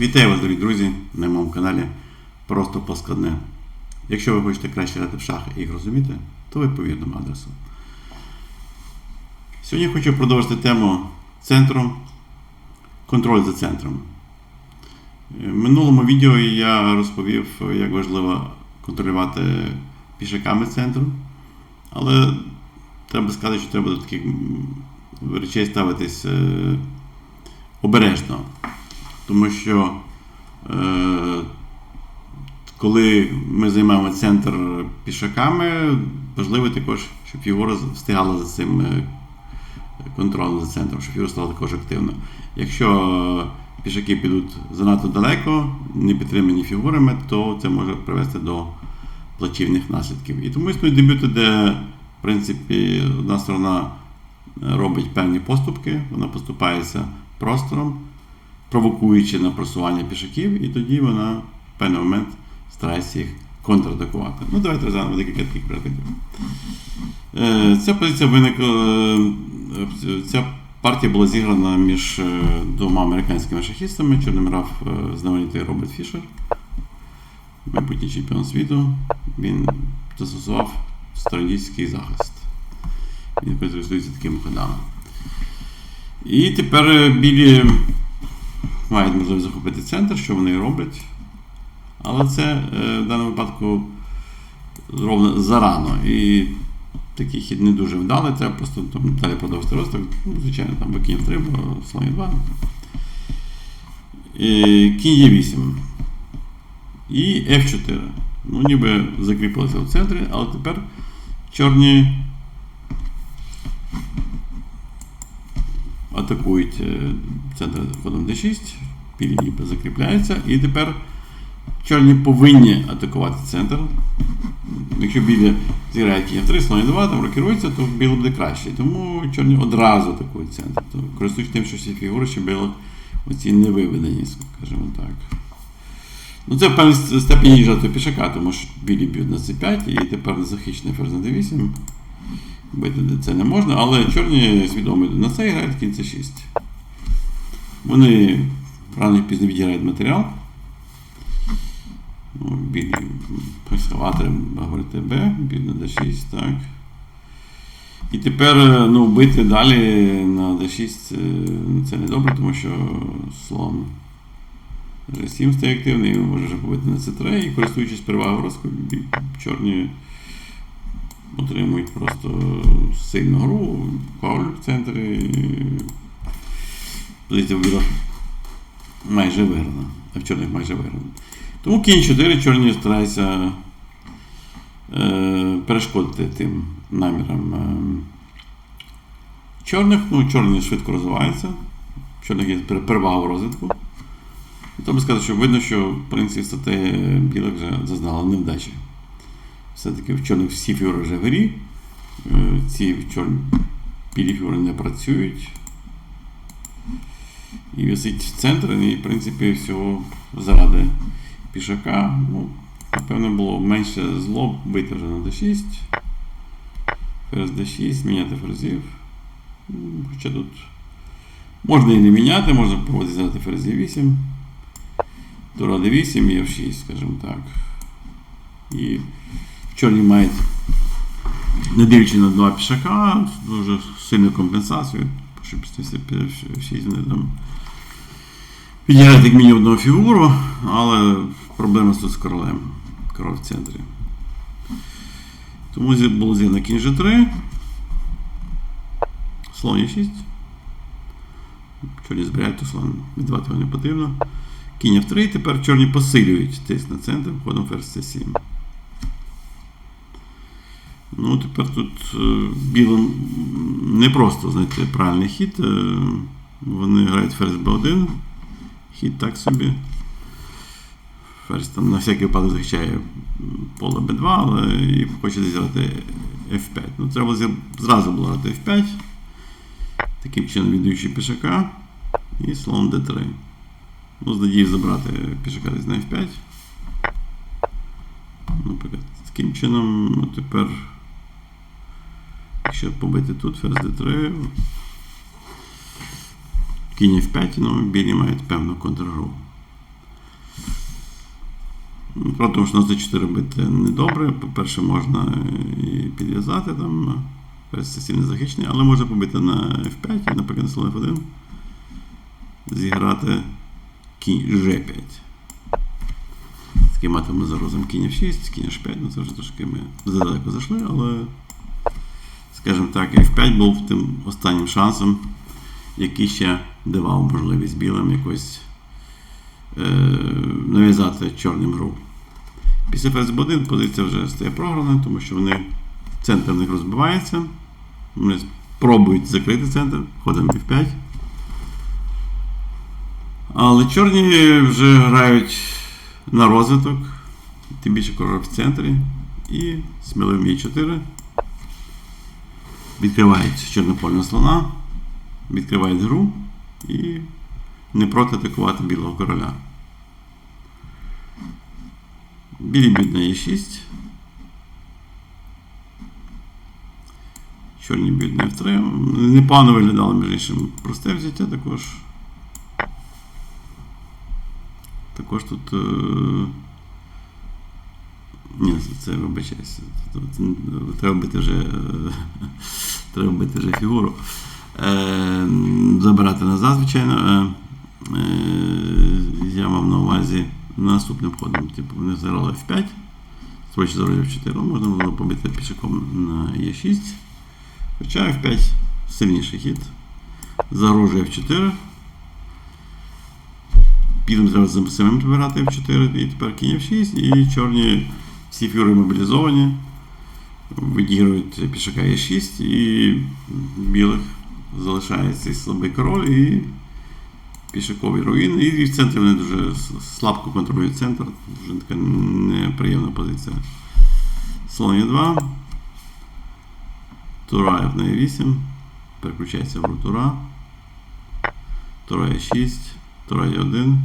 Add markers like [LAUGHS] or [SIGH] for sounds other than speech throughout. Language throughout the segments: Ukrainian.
Вітаю вас, дорогі друзі, на моєму каналі Просто Поскладне. Якщо ви хочете краще грати в шахи і їх розуміти, то ви по адресу. Сьогодні хочу продовжити тему центру, контроль за центром. В минулому відео я розповів, як важливо контролювати пішаками центру. Але треба сказати, що треба до таких речей ставитись е, обережно. Тому що е, коли ми займаємо центр пішаками, важливо також, щоб фігура встигала за цим е, контролем за центром, щоб фігура стала також активно. Якщо пішаки підуть занадто далеко, не підтримані фігурами, то це може привести до плачевних наслідків. І тому існують дебюти, де в принципі одна сторона робить певні поступки, вона поступається простором, провокуючи на просування пішаків, і тоді вона в певний момент старається їх контратакувати. Ну, давайте розглянемо декілька таких прикладів. Е, Ця позиція виникла. е, Ця партія була зіграна між е, двома американськими шахістами. Чорним грав знаменитий Роберт Фішер, майбутній чемпіон світу. Він застосував стратегічний захист. Він користується такими ходами. І тепер білі мають можливість захопити центр, що вони роблять. Але це е, в даному випадку зроблено зарано. І такий хід не дуже вдалий, треба просто там, далі продовжити розвиток. Ну, звичайно, там бо кінь 3, бо слон 2. І, кінь є 8. І F4. Ну, ніби закріпилося в центрі, але тепер чорні атакують е, центр ходом d6, білі ніби закріпляються, і тепер чорні повинні атакувати центр. Якщо білі зіграють кінь 3, слон 2, там рокірується, то біло буде краще. Тому чорні одразу атакують центр. Користуючись тим, що всі фігури ще були оці невиведені, скажімо так. Ну, це в певній степені їжа пішака, тому що білі б'ють на c5 і тепер захищений ферзь на d8. Бити це не можна, але чорні свідомо йдуть на це і грають кінь c6. Вони рано чи пізно відіграють матеріал. Ну, білі ескаватори говорити Б, біль на d6, так. І тепер ну, бити далі на d6 це, це не добре, тому що слон G7 стає активний, він може побити на c3 і користуючись перевагою розкою, чорні отримують просто сильну гру, король в центрі. Позиція в білих майже виграна, а в чорних майже виграна. Тому кінь 4 чорні стараються е, перешкодити тим намірам е, чорних. Ну, чорні швидко розвиваються, чорних є перевага в розвитку. Тобто сказати, що видно, що в принципі стратегія білих вже зазнала невдачі. Все-таки в чорних всі фігури вже в грі. Е, Ці чорні білі фігури не працюють. І висить центр, і в принципі всього заради пішака. Ну, Напевно, було менше зло бити вже на d6. Ферзь d6, міняти ферзів. Ну, Хоча тут можна і не міняти, можна проводити взяти ферзь d8. Тура d8 і f6, скажімо так. І чорні мають, не дивлячись на два пішака, дуже сильну компенсацію, що після f6 там підіграють як мінімум одну фігуру, але проблема тут з королем. Король в центрі. Тому було зігнано кінь G3. Слон Е6. Чорні збирають, то слон віддавати його не потрібно. Кінь F3, тепер чорні посилюють тиск на центр, входом ферзь C7. Ну, тепер тут е, білим не просто знайти правильний хід. Е, вони грають ферзь B1. Хід так собі. Ферзь там на всякий випадок захищає поле B2, але і хоче зіграти F5. Ну, треба зразу було грати F5. Таким чином віддаючи пішака. І слон D3. Ну, з надією забрати пішака десь на F5. Наприклад, таким чином, ну, тепер, якщо побити тут, ферзь D3, кінь F5, ну, білі мають певну контргру. Про тому, що на c4 бити недобре. По-перше, можна і підв'язати там. Ферзь не захищений, але можна побити на F5 наприклад, на слон F1 зіграти кінь G5. Таким матиме за розом кінь F6, кінь H5, ну це вже трошки ми задалеко зайшли, але, скажімо так, F5 був тим останнім шансом, який ще давав можливість білим якось е, нав'язати чорним гру. Після ферзь b1 позиція вже стає програна, тому що вони, центр в них розбивається. Вони спробують закрити центр, ходимо F5. Але чорні вже грають на розвиток, тим більше король в центрі. І сміливим Е4. Відкривають чорнопольного слона, відкривають гру і не проти атакувати білого короля. Білі б'ють на Е6. Чорні б'ють на F3. Непогано виглядало, між іншим, просте взяття також. Також тут. Ні, це вибачайся. Треба бити вже [LAUGHS] треба бити вже фігуру. Е, Забирати назад, звичайно. Е, е, Я мав на увазі наступним ходом. Типу, вони зіграли F5. Строчі за F4. Можна було побити пішаком на Е6. Хоча F5 сильніший хід. Загрожує F4. Підом треба самим збирати F4 і тепер кінь F6, і чорні всі фігури мобілізовані, відіграють пішака E6, і білих залишається слабий король і пішакові руїни. І в центрі вони дуже слабко контролюють центр, дуже така неприємна позиція. Слон Е2. Тура F на E8. Переключається в гру Тура. Тура E6. Тура Е1.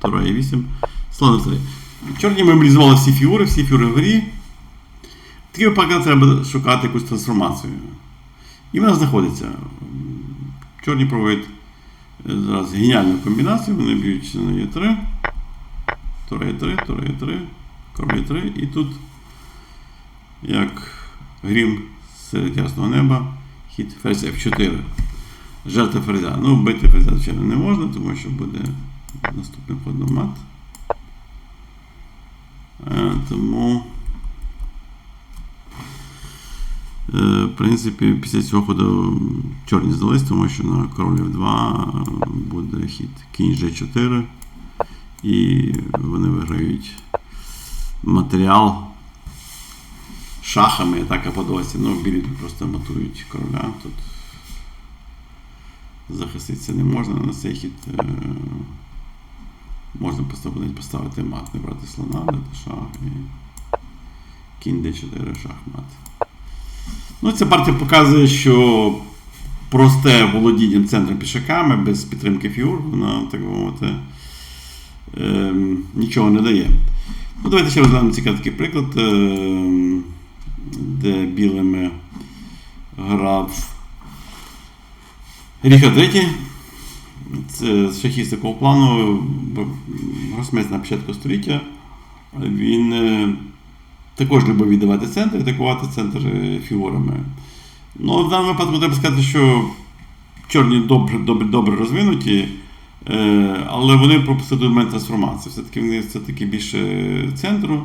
Тура Е8. Слон F3. Чорні мобілізували всі фігури, всі фігури в грі. Такий випадок треба шукати якусь трансформацію. І вона знаходиться. Чорні проводять зараз геніальну комбінацію, вони б'ють на Е3. Тура Е3, Тура Е3, король Е3. І тут, як грім серед ясного неба, хід ферзь F4. Жертва ферзя. Ну, бити ферзя, звичайно, не можна, тому що буде наступним ходом мат. Е, тому, е, в принципі, після цього ходу чорні здались, тому що на королів 2 буде хід кінь G4. І вони виграють матеріал шахами, атака по досі. Ну, білі тут просто матують короля. Тут захиститися не можна на цей хід. Можна поставити, поставити мат, не брати слона, дати шах і кінь d4, шах мат. Ну, Ця партія показує, що просте володіння центром пішаками без підтримки фігур, вона, так мовити, е, нічого не дає. Ну, Давайте ще розглянемо цікавий такий приклад, е, де білими грав Ріхард III. Це шахіст такого плану, гросмець на початку століття. Він е, також любив віддавати центр, атакувати центр фігурами. Ну, В даному випадку треба сказати, що чорні добре добре, добре розвинуті, е, але вони пропустили момент трансформації. Все-таки вони все-таки більше центру,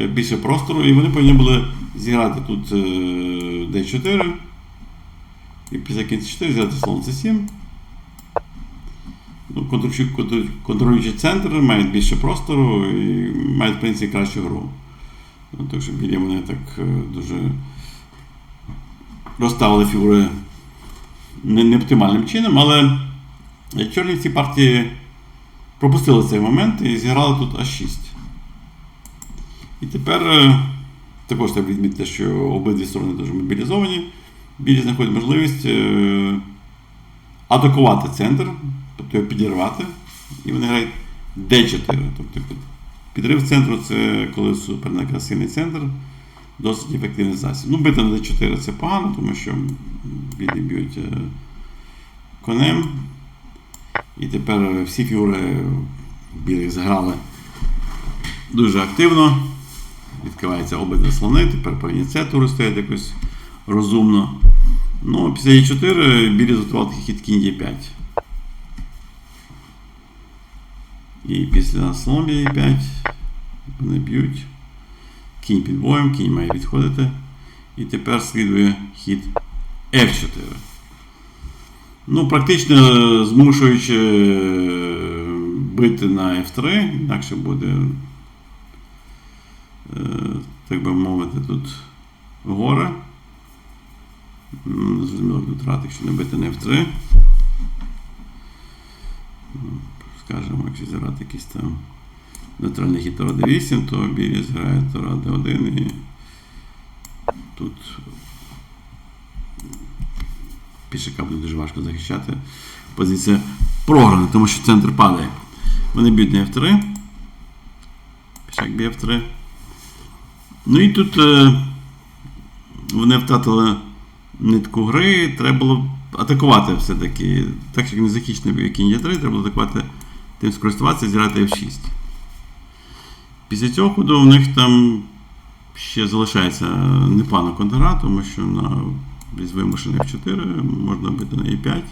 е, більше простору, і вони повинні були зіграти тут D4. І після кінця 4 зіграти слон C7 контролюючий центр, мають більше простору і мають в принципі кращу гру. Ну, так що білі вони так е, дуже розставили фігури не, не оптимальним чином, але чорні в цій партії пропустили цей момент і зіграли тут А6. І тепер е, також треба відмітити, що обидві сторони дуже мобілізовані. Білі знаходять можливість е, атакувати центр тобто його підірвати, і вони грають D4. Тобто Підрив центру це коли суперника сильний центр, досить ефективний засіб. Ну, бити на D4 це погано, тому що білі б'ють е, конем. І тепер всі фігури білих зграли дуже активно. Відкривається обидва слони, тепер по ініціатуру стоять якось розумно. Ну, після Е4 білі зготував такий хід кінь Е5. І після слон Е5 вони б'ють. Кінь під боєм, кінь має відходити. І тепер слідує хід F4. Ну, практично змушуючи е, бити на F3, інакше буде, е, так би мовити, тут горе. Зрозуміло, тут рад, якщо не бити на F3. Скажемо, якщо зіграти якийсь там нейтральний хід Тора D8, то білі зграє Тора D1 і тут пішака буде дуже важко захищати. Позиція програна, тому що центр падає. Вони б'ють на F3. Пішак б'є F3. Ну і тут е, вони втратили нитку гри, треба було атакувати все-таки. Так як не захищений кінь Е3, треба було атакувати тим скористуватися, зіграти F6. Після цього ходу в них там ще залишається непогана контргра, тому що на вимушений F4 можна бити на E5.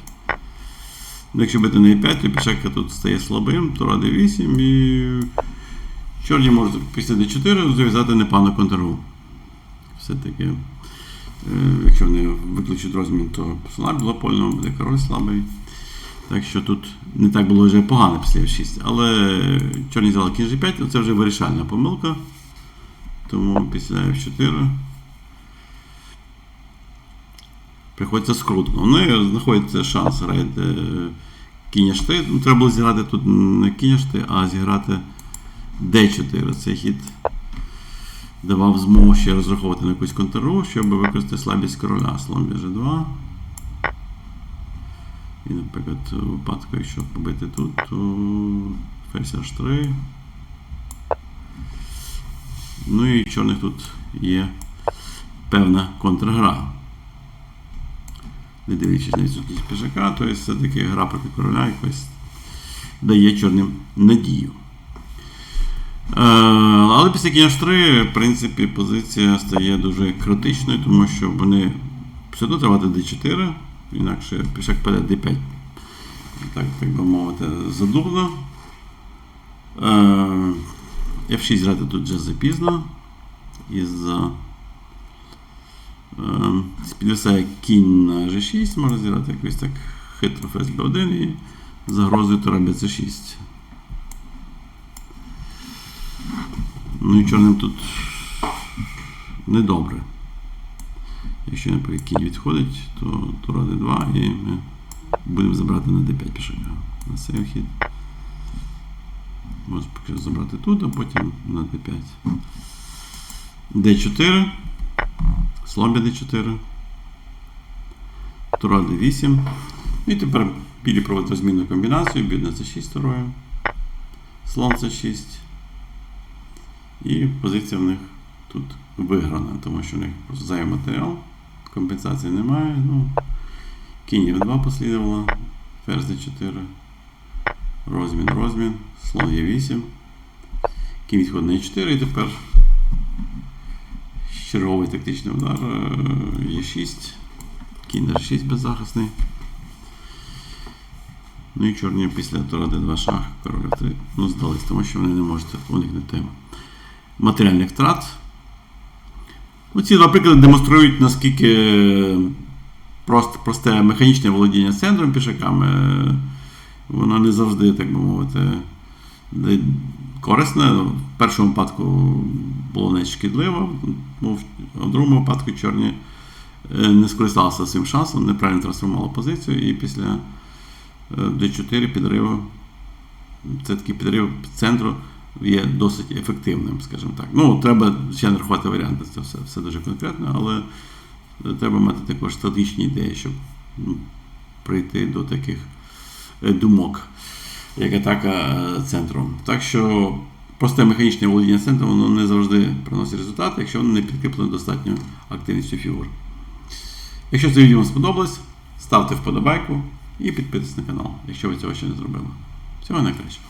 Ну, Якщо бити на E5, то пішака тут стає слабим, то ради 8 і чорні можуть після D4 зав'язати непогану контргру. Все-таки, е, якщо вони виключать розмін, то слаб білопольного буде король слабий. Так що тут не так було вже погано після F6. Але чорні взяли кінь G5, це вже вирішальна помилка. Тому після F4 приходиться скрутно. Вони знаходять шанс грати кінь H3. Ну, треба було зіграти тут не кінь H3, а зіграти D4. Цей хід давав змогу ще розраховувати на якусь контру, щоб використати слабість короля. Слон біже 2. І, наприклад, випадку, якщо побити тут, то ферзь H3. Ну і чорних тут є певна контргра. Не дивлячись на відсутність пішака, то є все-таки гра проти короля якось дає чорним надію. Е, але після кінь H3, в принципі, позиція стає дуже критичною, тому що вони все одно тривати D4, інакше пішак паде D5. Так, так би мовити, задурно. Е, F6 грати тут вже запізно. Із-за е, підвисає кінь на G6, можна зіграти якось так хитро ферзь B1 і загрозою тура BC6. Ну і чорним тут недобре. Якщо наприклад, кінь відходить, то тура D2 і ми будемо забрати на D5 пішака. На цей хід. Можна поки забрати тут, а потім на D5. D4. Слабі D4. Тура D8. І тепер білі проводить змінну комбінацію, бідна C6 турою. Слон C6. І позиція в них тут виграна, тому що в них просто зайвий матеріал. Компенсації немає. Ну, Кінь F2 послідувала. Ферзь D4. Розмін, розмін. Слон Е8. Кінь відходить на Е4 і тепер черговий тактичний удар Е6. Кінь на 6 беззахисний. Ну і чорні після тура D2 шах, король F3. Ну, здались, тому що вони не можуть уникнути матеріальних втрат. Ці два приклади демонструють, наскільки просто, просте механічне володіння центром пішаками, воно не завжди, так би мовити, корисне. В першому випадку було не шкідливо, ну, в другому випадку чорні не скористалися своїм шансом, неправильно трансформували позицію, і після D4 підриву, це такий підрив центру є досить ефективним, скажімо так. Ну, треба ще не рахувати варіанти, це все, все дуже конкретно, але треба мати також стратегічні ідеї, щоб ну, прийти до таких думок, як атака центром. Так що просте механічне володіння центром воно не завжди приносить результати, якщо воно не підкріплено достатньо активністю фігур. Якщо це відео вам сподобалось, ставте вподобайку і підписуйтесь на канал, якщо ви цього ще не зробили. Всього найкращого.